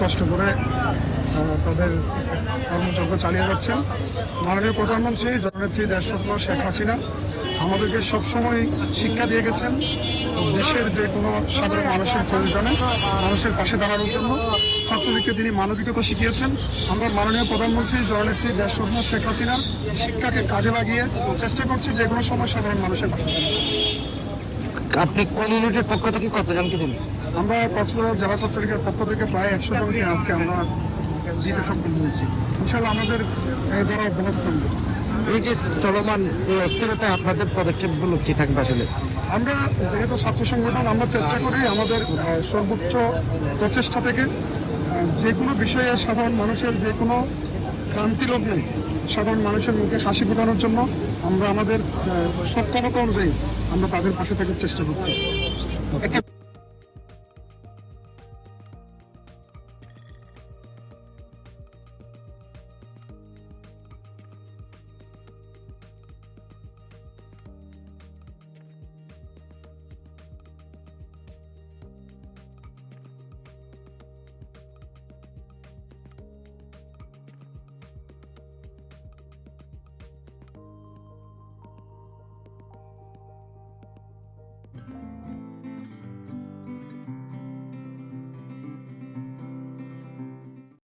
কষ্ট করে তাদের কর্মযজ্ঞ চালিয়ে যাচ্ছেন। মাননীয় প্রধানমন্ত্রী জননেত্রী দেশরত্ন শেখ হাসিনা আমাদেরকে সবসময় শিক্ষা দিয়ে গেছেন। দেশের যে কোনো সাধারণ মানুষের প্রয়োজনে মানুষের পাশে দাঁড়ানোর জন্য ছাত্রদেরকে তিনি মানবিকতা শিখিয়েছেন। আমরা মাননীয় প্রধানমন্ত্রী জননেত্রী দেশরত্ন শেখ হাসিনার শিক্ষাকে কাজে লাগিয়ে চেষ্টা করছি যে কোনো সময় সাধারণ মানুষের পাশে আপনি কোন ইউনিটের পক্ষ থেকে কতজনকে দিন আমরা কক্সবাজার জেলা ছাত্রলীগের পক্ষ থেকে প্রায় একশো জনকে আজকে আমরা দিতে সক্ষম হয়েছি ইনশাল্লাহ আমাদের দ্বারা বহুত কমবে এই যে চলমান এই অস্থিরতা আপনাদের পদক্ষেপগুলো কি থাকবে আসলে? আমরা যেহেতু ছাত্র সংগঠন আমরা চেষ্টা করি আমাদের সর্বোচ্চ প্রচেষ্টা থেকে যে কোনো বিষয়ে সাধারণ মানুষের যে কোনো ক্রান্তি লগ্নে সাধারণ মানুষের মুখে হাসি ফোটানোর জন্য আমরা আমাদের সক্ষমতা অনুযায়ী আমরা তাদের পাশে থাকার চেষ্টা করছি।